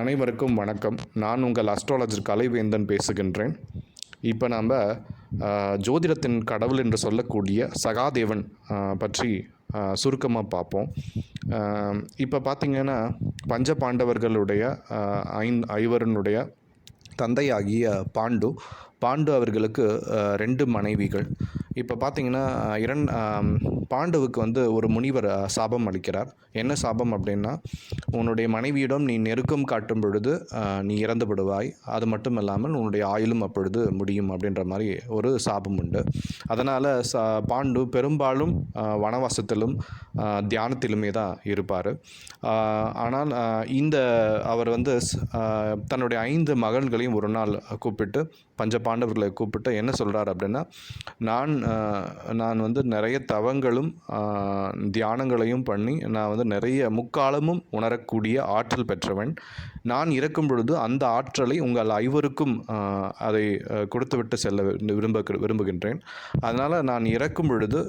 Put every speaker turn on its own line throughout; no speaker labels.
அனைவருக்கும் வணக்கம். நான் உங்கள் அஸ்ட்ராலஜர் கலைவேந்தன் பேசுகின்றேன். இப்போ நாம் ஜோதிடத்தின் கடவுள் என்று சொல்லக்கூடிய சகாதேவன் பற்றி சுருக்கமாக பார்ப்போம். இப்போ பார்த்திங்கன்னா பஞ்ச பாண்டவர்களுடைய ஐந் ஐவரனுடைய தந்தையாகிய பாண்டு பாண்டு அவர்களுக்கு ரெண்டு மனைவிகள். இப்போ பார்த்தீங்கன்னா இரண் பாண்டவுக்கு வந்து ஒரு முனிவர் சாபம் அளிக்கிறார். என்ன சாபம் அப்படின்னா உன்னுடைய மனைவியிடம் நீ நெருக்கம் காட்டும் பொழுது நீ இறந்து விடுவாய். அது மட்டும் இல்லாமல் உன்னுடைய ஆயுளும் அப்பொழுது முடியும் அப்படின்ற மாதிரி ஒரு சாபம் உண்டு. அதனால் ச பாண்டு பெரும்பாலும் வனவாசத்திலும் தியானத்திலுமே தான் இருப்பார். ஆனால் இந்த அவர் வந்து தன்னுடைய ஐந்து மகன்களையும் ஒரு நாள் கூப்பிட்டு பஞ்ச பாண்டவர்களை கூப்பிட்டு என்ன சொல்கிறார் அப்படின்னா நான் நான் வந்து நிறைய தவங்களும் தியானங்களையும் பண்ணி நான் வந்து நிறைய முக்காலமும் உணரக்கூடிய ஆற்றல் பெற்றவன். நான் இறக்கும் பொழுது அந்த ஆற்றலை உங்கள் ஐவருக்கும் அதை கொடுத்துவிட்டு செல்ல விரும்ப விரும்புகின்றேன். அதனால் நான் இறக்கும் பொழுது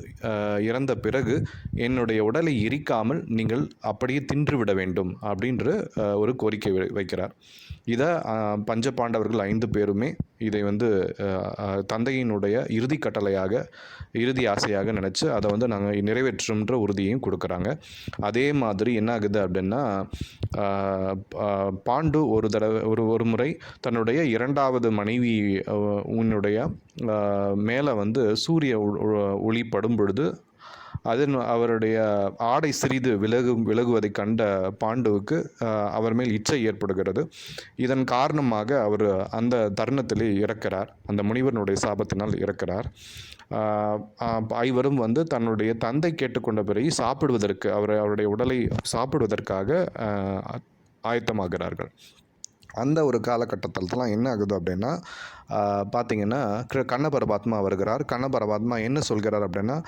இறந்த பிறகு என்னுடைய உடலை எரிக்காமல் நீங்கள் அப்படியே தின்றுவிட வேண்டும் அப்படின்ற ஒரு கோரிக்கை வை- வைக்கிறார். இதை பஞ்ச பாண்டவர்கள் ஐந்து பேருமே இதை வந்து தந்தையினுடைய இறுதி கட்டளையாக இறுதி ஆசையாக நினச்சி அதை வந்து நாங்கள் நிறைவேற்றும்ன்ற உறுதியையும் கொடுக்குறாங்க. அதே மாதிரி என்ன ஆகுது அப்படின்னா பாண்டு ஒரு தடவை ஒரு ஒரு முறை தன்னுடைய இரண்டாவது மனைவி உன்னுடைய மேலே வந்து சூரிய ஒளி படும் பொழுது அதன் அவருடைய ஆடை சிறிது விலகு விலகுவதை கண்ட பாண்டுவுக்கு அவர் மேல் இச்சை ஏற்படுகிறது. இதன் காரணமாக அவர் அந்த தருணத்திலே இறக்கிறார். அந்த முனிவனுடைய சாபத்தினால் இறக்கிறார். ஐவரும் வந்து தன்னுடைய தந்தை கேட்டுக்கொண்ட பிறகு சாப்பிடுவதற்கு அவர் அவருடைய உடலை சாப்பிடுவதற்காக ஆயத்தமாகிறார்கள். அந்த ஒரு காலகட்டத்தில்தான் என்ன ஆகுது அப்படின்னா பார்த்தீங்கன்னா கண்ண வருகிறார். கண்ணபரபாத்மா என்ன சொல்கிறார் அப்படின்னா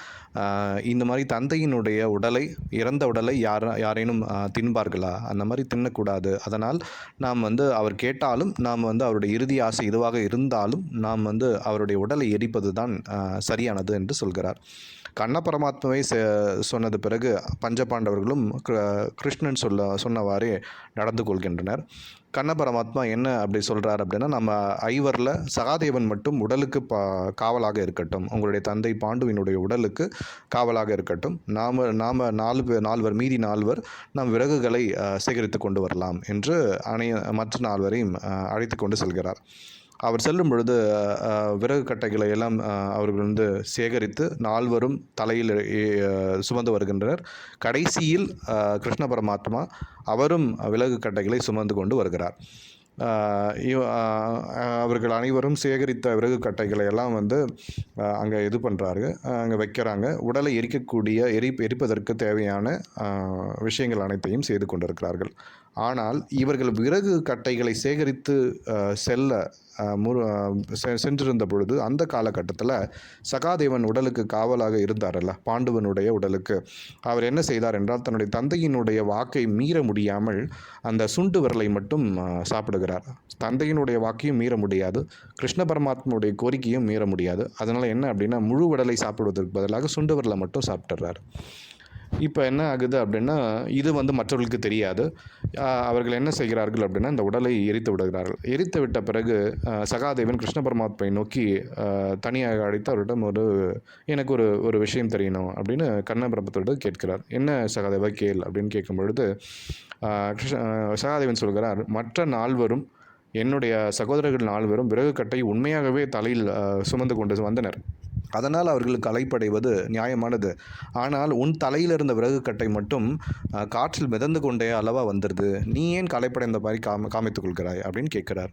இந்த மாதிரி தந்தையினுடைய உடலை இறந்த உடலை யார் யாரேனும் தின்பார்களா? அந்த மாதிரி தின்னக்கூடாது. அதனால் நாம் வந்து அவர் கேட்டாலும் நாம் வந்து அவருடைய இறுதி ஆசை இதுவாக இருந்தாலும் நாம் வந்து அவருடைய உடலை எரிப்பது தான் சரியானது என்று சொல்கிறார். கண்ண பரமாத்மாவை செ- சொன்னது பிறகு பஞ்சபாண்டவர்களும் கிருஷ்ணன் சொல்ல சொன்னவாறே நடந்து கொள்கின்றனர். கண்ண பரமாத்மா என்ன அப்படி சொல்கிறார் அப்படின்னா நம்ம ஐவரில் சகாதேவன் மட்டும் உடலுக்கு பா காவலாக இருக்கட்டும். உங்களுடைய தந்தை பாண்டுவினுடைய உடலுக்கு காவலாக இருக்கட்டும். நாம் நாம் நாலு பேர் நால்வர் மீதி நால்வர் நாம் விறகுகளை சேகரித்து கொண்டு வரலாம் என்று அணை மற்ற நால்வரையும் அழைத்து கொண்டு செல்கிறார். அவர் செல்லும் பொழுது விறகு கட்டைகளை எல்லாம் அவர்கள் வந்து சேகரித்து நால்வரும் தலையில் சுமந்து வருகின்றனர். கடைசியில் கிருஷ்ண பரமாத்மா அவரும் விறகு கட்டைகளை சுமந்து கொண்டு வருகிறார். அவர்கள் அனைவரும் சேகரித்த விறகு கட்டைகளை எல்லாம் வந்து அங்கே இது பண்ணுறாரு அங்கே வைக்கிறாங்க. உடலை எரிக்கக்கூடிய எரி எரிப்பதற்கு தேவையான விஷயங்கள் அனைத்தையும் செய்து கொண்டிருக்கிறார்கள். ஆனால் இவர்கள் விறகு கட்டைகளை சேகரித்து செல்ல முரு செ- சென்றிருந்த பொழுது அந்த காலகட்டத்தில் சகாதேவன் உடலுக்கு காவலாக இருந்தாரல்ல பாண்டுவனுடைய உடலுக்கு. அவர் என்ன செய்தார் என்றால் தன்னுடைய தந்தையினுடைய வாக்கை மீற முடியாமல் அந்த சுண்டு விரலை மட்டும் சாப்பிடுகிறார். தந்தையினுடைய வாக்கையும் மீற முடியாது கிருஷ்ண பரமாத்மனுடைய கோரிக்கையும் மீற முடியாது. அதனால் என்ன அப்படின்னா முழு உடலை சாப்பிடுவதற்கு பதிலாக சுண்டு விரலை மட்டும் சாப்பிட்டுறாரு. இப்போ என்ன ஆகுது அப்படின்னா இது வந்து மற்றவர்களுக்கு தெரியாது. அவர்கள் என்ன செய்கிறார்கள் அப்படின்னா இந்த உடலை எரித்து விடுகிறார்கள். எரித்து விட்ட பிறகு சகாதேவன் கிருஷ்ண பரமாத்மை நோக்கி தனியாக அழைத்து அவரிடம் ஒரு எனக்கு ஒரு ஒரு விஷயம் தெரியணும் அப்படின்னு கண்ண பிரபத்தோடு கேட்கிறார். என்ன சகாதேவா கேள் அப்படின்னு கேட்கும் பொழுது கிருஷ்ண சகாதேவன் சொல்கிறார் மற்ற நால்வரும் என்னுடைய சகோதரர்கள் நால்வரும் விறகு கட்டை உண்மையாகவே தலையில் சுமந்து கொண்டு வந்தனர். அதனால் அவர்களுக்கு அலைப்படைவது நியாயமானது. ஆனால் உன் தலையில் இருந்த விறகு கட்டை மட்டும் காற்றில் மிதந்து கொண்டே அளவா வந்துடுது. நீ ஏன் கலைப்படைந்த மாதிரி காம காமித்துக் கொள்கிறாய்? அப்படின்னு கேட்குறார்.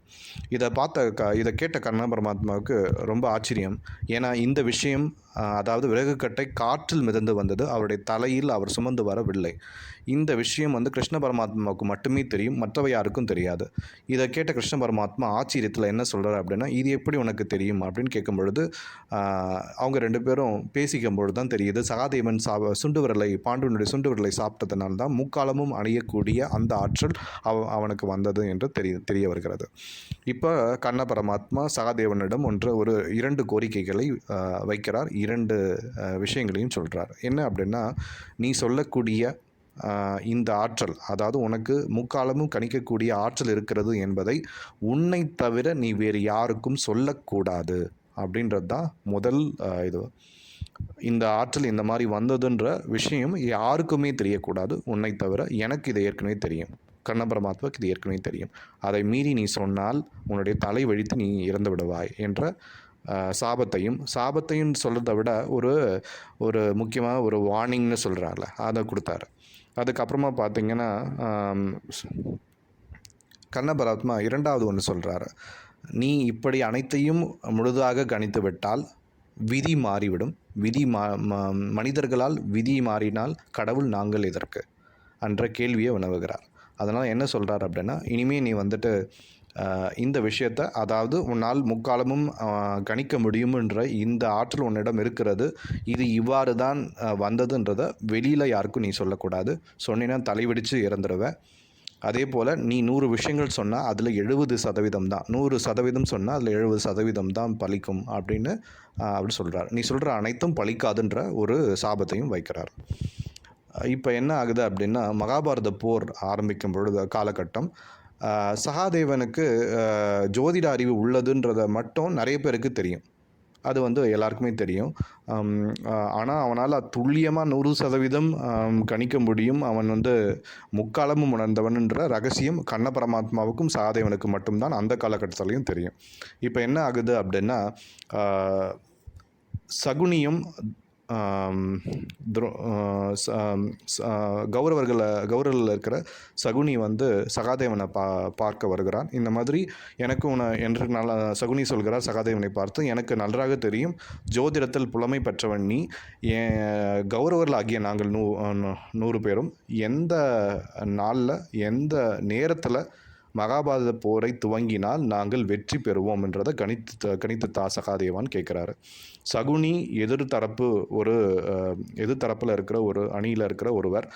இதை பார்த்த க இதை கேட்ட கண்ண பரமாத்மாவுக்கு ரொம்ப ஆச்சரியம். ஏன்னா இந்த விஷயம் அதாவது விறகு கட்டை காற்றில் மிதந்து வந்தது அவருடைய தலையில் அவர் சுமந்து வரவில்லை. இந்த விஷயம் வந்து கிருஷ்ண பரமாத்மாவுக்கு மட்டுமே தெரியும் மற்றவை யாருக்கும் தெரியாது. இதை கேட்ட கிருஷ்ண பரமாத்மா ஆச்சரியத்தில் என்ன சொல்கிறார் அப்படின்னா இது எப்படி உனக்கு தெரியும்? அப்படின்னு கேட்கும் பொழுது அவங்க ரெண்டு பேரும் பேசிக்கும் பொழுது தான் தெரியுது. சகாதேவன் சா சுண்டு விரலை பாண்டுவனுடைய சுண்டு விரலை சாப்பிட்டதுனால தான் முக்காலமும் அணியக்கூடிய அந்த ஆற்றல் அவ அவனுக்கு வந்தது என்று தெரிய தெரிய வருகிறது. இப்போ கண்ண பரமாத்மா சகாதேவனிடம் ஒன்று ஒரு இரண்டு கோரிக்கைகளை வைக்கிறார். இரண்டு விஷயங்களையும் சொல்கிறார் என்ன அப்படின்னா நீ சொல்லக்கூடிய இந்த ஆற்றல் அதாவது உனக்கு முக்காலமும் கணிக்கக்கூடிய ஆற்றல் இருக்கிறது என்பதை உன்னை தவிர நீ வேறு யாருக்கும் சொல்லக்கூடாது அப்படின்றது தான் முதல் இது. இந்த ஆற்றல் இந்த மாதிரி வந்ததுன்ற விஷயம் யாருக்குமே தெரியக்கூடாது. உன்னை தவிர எனக்கு இது ஏற்கனவே தெரியும். கண்ண பரமாத்மாவுக்கு இது ஏற்கனவே தெரியும். அதை மீறி நீ சொன்னால் உன்னுடைய தலை வழித்து நீ இறந்து விடுவாய் என்ற சாபத்தையும் சாபத்தையும் சொல்கிறத விட ஒரு ஒரு முக்கியமாக ஒரு வார்னிங்னு சொல்கிறார்ல அதை கொடுத்தாரு. அதுக்கப்புறமா பார்த்தீங்கன்னா கண்ணபராத்மா இரண்டாவது ஒன்று சொல்கிறாரு நீ இப்படி அனைத்தையும் முழுதாக கணித்து விட்டால் விதி மாறிவிடும். விதி மா ம- மனிதர்களால் விதி மாறினால் கடவுள் நாங்கள் எதற்கு? என்ற கேள்வியை வினவுகிறார் அதனால் என்ன சொல்கிறார் அப்படின்னா இனிமே நீ வந்துட்டு இந்த விஷயத்தை அதாவது உன்னால் முக்காலமும் கணிக்க முடியும்ன்ற இந்த ஆற்றல் உன்னிடம் இருக்கிறது. இது இவ்வாறு தான் வந்ததுன்றதை வெளியில் யாருக்கும் நீ சொல்லக்கூடாது. சொன்னினா தலைவிடித்து இறந்துடுவேன் அதே போல் நீ நூறு விஷயங்கள் சொன்னால் அதில் எழுபது சதவீதம் தான். நூறு சதவீதம் சொன்னால் அதில் எழுபது சதவீதம் தான் பலிக்கும் அப்படின்னு அப்படி சொல்கிறார் நீ சொல்கிற அனைத்தும் பலிக்காதுன்ற ஒரு சாபத்தையும் வைக்கிறார். இப்போ என்ன ஆகுது அப்படின்னா மகாபாரத போர் ஆரம்பிக்கும் பொழுது காலகட்டம். சகாதேவனுக்கு ஜோதிட அறிவு உள்ளதுன்றத மட்டும் நிறைய பேருக்கு தெரியும். அது வந்து எல்லாருக்குமே தெரியும். ஆனால் அவனால் துல்லியமாக நூறு சதவீதம் கணிக்க முடியும். அவன் வந்து முக்காலமும் உணர்ந்தவன்ன்ற ரகசியம் கண்ண பரமாத்மாவுக்கும் சகாதேவனுக்கு மட்டும்தான் அந்த காலகட்டத்திலையும் தெரியும். இப்போ என்ன ஆகுது அப்படின்னா சகுனியும் துரோ- ச- கௌரவர்களை கௌரவர்களில் இருக்கிற சகுனி வந்து சகாதேவனை பா பார்க்க வருகிறான். இந்த மாதிரி எனக்கு உன என்று நல்ல சகுனி சொல்கிறார் சகாதேவனை பார்த்து எனக்கு நன்றாக தெரியும் ஜோதிடத்தில் புலமை பெற்றவன் நீ என் கௌரவர்கள் ஆகிய நாங்கள் நூ நூ- நூறு பேரும் எந்த நாளில் எந்த நேரத்தில் மகாபாரத போரை துவங்கினால் நாங்கள் வெற்றி பெறுவோம் என்றதை கணித்து கணித்து தா சகாதேவான் கேட்குறாரு. சகுனி எதிர்தரப்பு ஒரு எதிர் தரப்பில் இருக்கிற ஒரு அணியில் இருக்கிற ஒருவர்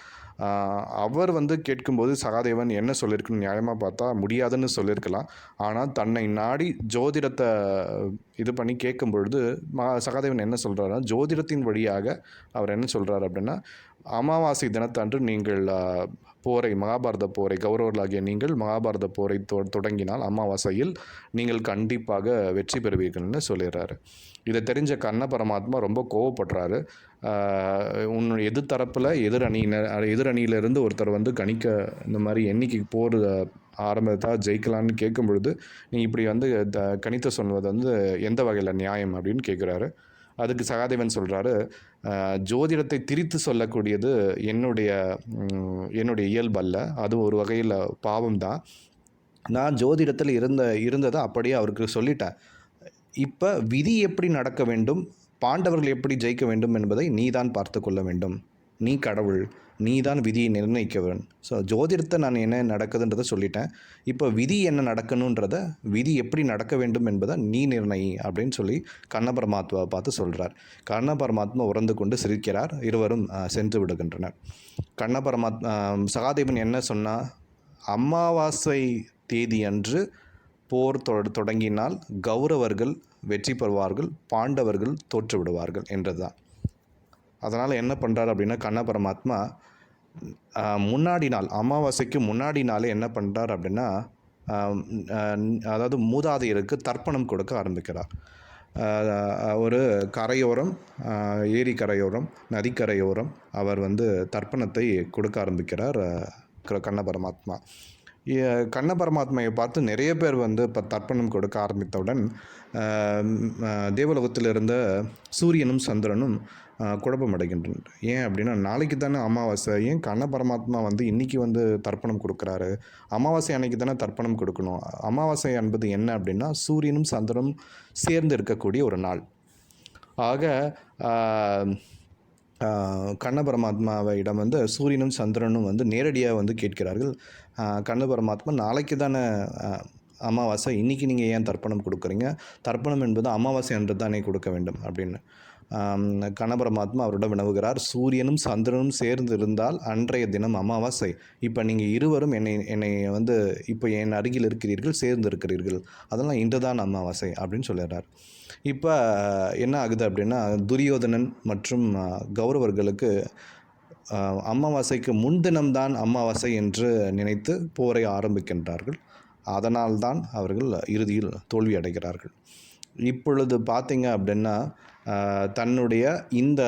அவர் வந்து கேட்கும்போது சகாதேவன் என்ன சொல்லியிருக்குன்னு நியாயமாக பார்த்தா முடியாதுன்னு சொல்லியிருக்கலாம் ஆனால் தன்னை நாடி ஜோதிடத்தை இது பண்ணி கேட்கும் பொழுது மா சகாதேவன் என்ன சொல்கிறாருன்னா ஜோதிடத்தின் வழியாக அவர் என்ன சொல்கிறார் அப்படின்னா அமாவாசை தினத்தன்று நீங்கள் போரை மகாபாரத போரை கௌரவர்களாகிய நீங்கள் மகாபாரத போரை தொ தொடங்கினால் அமாவாசையில் நீங்கள் கண்டிப்பாக வெற்றி பெறுவீர்கள்னு சொல்லிடுறாரு. இதை தெரிஞ்ச கண்ண பரமாத்மா ரொம்ப கோவப்படுறாரு. ஆஹ் உன்னுடைய எதிர்த்தரப்பில் எதிர் அணியினர் எதிர் அணியிலிருந்து ஒருத்தர் வந்து கணிக்க இந்த மாதிரி எண்ணிக்கைக்கு போர் ஆரம்பத்தா ஜெயிக்கலான்னு கேட்கும் பொழுது நீ இப்படி வந்து த கணித்த சொல்வது வந்து எந்த வகையில் நியாயம் அப்படின்னு கேட்குறாரு. அதுக்கு சகாதேவன் சொல்கிறாரு ஜோதிடத்தை திரித்து சொல்லக்கூடியது என்னுடைய என்னுடைய இயல்பல்ல அது ஒரு வகையில் பாவம் தான். நான் ஜோதிடத்தில் இருந்த இருந்ததை அப்படியே அவருக்கு சொல்லிட்டேன். இப்போ விதி எப்படி நடக்க வேண்டும் பாண்டவர்கள் எப்படி ஜெயிக்க வேண்டும் என்பதை நீ தான் பார்த்து கொள்ள வேண்டும். நீ கடவுள். நீ தான் விதியை நிர்ணயிக்கவன் ஸோ ஜோதிடத்தை நான் என்ன நடக்குதுன்றதை சொல்லிட்டேன். இப்போ விதி என்ன நடக்கணுன்றத விதி எப்படி நடக்க வேண்டும் என்பதை நீ நிர்ணயி அப்படின்னு சொல்லி கண்ண பரமாத்மாவை பார்த்து சொல்கிறார் கண்ண பரமாத்மா உறந்து கொண்டு சிரிக்கிறார். இருவரும் சென்று விடுகின்றனர். கண்ண பரமாத்மா சகாதேவன் என்ன சொன்னால் அமாவாசை தேதி அன்று போர் தொ- தொடங்கினால் கௌரவர்கள் வெற்றி பெறுவார்கள் பாண்டவர்கள் தோற்றுவிடுவார்கள் என்றதுதான். அதனால் என்ன பண்ணுறாரு அப்படின்னா கண்ண பரமாத்மா முன்னாடி நாள் அமாவாசைக்கு முன்னாடி நாளே என்ன பண்ணுறார் அப்படின்னா அதாவது மூதாதையருக்கு தர்ப்பணம் கொடுக்க ஆரம்பிக்கிறார். ஒரு கரையோரம் ஏரி கரையோரம் நதிக்கரையோரம் அவர் வந்து தர்ப்பணத்தை கொடுக்க ஆரம்பிக்கிறார் க- கண்ண பரமாத்மா. கண்ண பரமாத்மையை பார்த்து நிறைய பேர் வந்து இப்போ தர்ப்பணம் கொடுக்க ஆரம்பித்தவுடன் தேவலோகத்தில் இருந்த சூரியனும் சந்திரனும் குழப்பம் அடைகின்றனர். ஏன் அப்படின்னா நாளைக்கு தானே அமாவாசை. ஏன் கண்ண பரமாத்மா வந்து இன்றைக்கி வந்து தர்ப்பணம் கொடுக்குறாரு? அமாவாசை அன்னைக்கு தானே தர்ப்பணம் கொடுக்கணும். அமாவாசை என்பது என்ன அப்படின்னா சூரியனும் சந்திரனும் சேர்ந்து இருக்கக்கூடிய ஒரு நாள். ஆக ஆஹ், கண்ண வந்து சூரியனும் சந்திரனும் வந்து நேரடியாக வந்து கேட்கிறார்கள். கண்ணபரமாத்மா கண்ண பரமாத்மா நாளைக்கு தானே அமாவாசை இன்றைக்கி நீங்கள் ஏன் தர்ப்பணம் கொடுக்குறீங்க? தர்ப்பணம் என்பது அமாவாசை அன்று தானே கொடுக்க வேண்டும் அப்படின்னு. கணபரமாத்மா அவரிடம் வினவுகிறார் சூரியனும் சந்திரனும் சேர்ந்து இருந்தால் அன்றைய தினம் அமாவாசை. இப்போ நீங்கள் இருவரும் என்னை என்னை வந்து இப்போ என் அருகில் இருக்கிறீர்கள் சேர்ந்து இருக்கிறீர்கள் அதெல்லாம் இன்று தான் அமாவாசை அப்படின்னு சொல்லிடுறார். இப்போ என்ன ஆகுது அப்படின்னா துரியோதனன் மற்றும் கௌரவர்களுக்கு அமாவாசைக்கு அமாவாசைக்கு முன்தினம்தான் அமாவாசை என்று நினைத்து போரை ஆரம்பிக்கின்றார்கள். அதனால்தான் அவர்கள் இறுதியில் தோல்வி அடைகிறார்கள். இப்பொழுது பார்த்தீங்க அப்படின்னா தன்னுடைய இந்த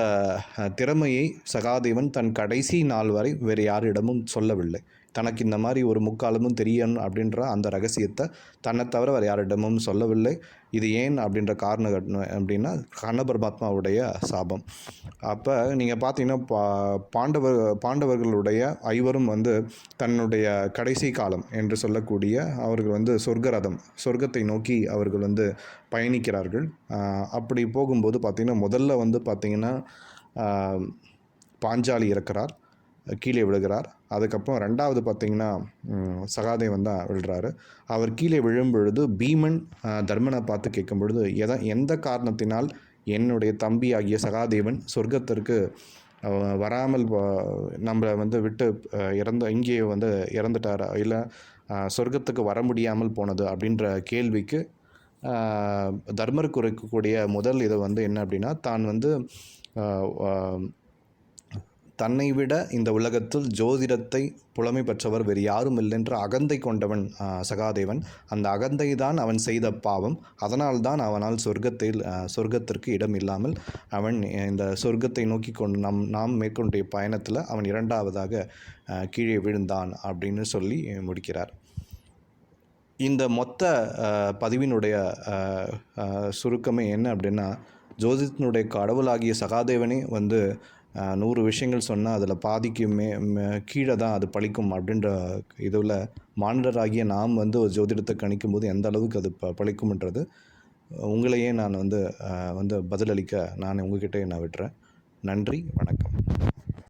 திறமையை சகாதேவன் தன் கடைசி நாள் வரை வேறு யாரிடமும் சொல்லவில்லை. தனக்கு இந்த மாதிரி ஒரு முக்காலமும் தெரியும் அப்படின்ற அந்த ரகசியத்தை தன்னை தவிர வேறு யாரிடமும் சொல்லவில்லை. இது ஏன் அப்படின்ற காரணம் அப்படின்னா கண்ண பரமாத்மாவுடைய சாபம். அப்போ நீங்கள் பார்த்தீங்கன்னா பா பாண்டவர் பாண்டவர்களுடைய ஐவரும் வந்து தன்னுடைய கடைசி காலம் என்று சொல்லக்கூடிய அவர்கள் வந்து சொர்க்கரதம் சொர்க்கத்தை நோக்கி அவர்கள் வந்து பயணிக்கிறார்கள். அப்படி போகும்போது பார்த்திங்கன்னா முதல்ல வந்து பார்த்திங்கன்னா பாஞ்சாலி இறக்கிறார் கீழே விழுகிறார். அதுக்கப்புறம் ரெண்டாவது பார்த்தீங்கன்னா சகாதேவன் தான் விழுறாரு. அவர் கீழே விழும் பொழுது பீமன் தர்மனை பார்த்து கேட்கும் பொழுது எதை எந்த காரணத்தினால் என்னுடைய தம்பி ஆகிய சகாதேவன் சொர்க்கத்திற்கு வராமல் நம்மளை வந்து விட்டு இறந்த இங்கேயே வந்து இறந்துட்டாரா? இல்லை சொர்க்கத்துக்கு வர முடியாமல் போனது? அப்படின்ற கேள்விக்கு தர்மருக்கு இருக்கக்கூடிய முதல் இது வந்து என்ன அப்படின்னா தான் வந்து தன்னை விட இந்த உலகத்தில் ஜோதிடத்தை புலமை பெற்றவர் வேறு யாரும் இல்லைன்ற அகந்தை கொண்டவன் சகாதேவன். அந்த அகந்தை தான் அவன் செய்த பாவம். அதனால்தான் அவனால் சொர்க்கத்தில் சொர்க்கத்திற்கு இடம் இல்லாமல் அவன் இந்த சொர்க்கத்தை நோக்கி கொண்டு நம் நாம் மேற்கொண்ட பயணத்தில் அவன் இரண்டாவதாக கீழே விழுந்தான் அப்படின்னு சொல்லி முடிக்கிறார். இந்த மொத்த பதிவினுடைய சுருக்கமே என்ன அப்படின்னா ஜோதிடத்தினுடைய கடவுளாகிய சகாதேவனே வந்து நூறு விஷயங்கள் சொன்னால் அதில் பாதிக்கு மே கீழே தான் அது பழிக்கும் அப்படின்ற இதில் மானிடராகிய நாம் வந்து ஒரு ஜோதிடத்தை கணிக்கும் போது எந்த அளவுக்கு அது ப பழிக்கும்ன்றது உங்களையே நான் வந்து வந்து பதிலளிக்க நான் உங்ககிட்டே நான் விட்டுறேன். நன்றி வணக்கம்.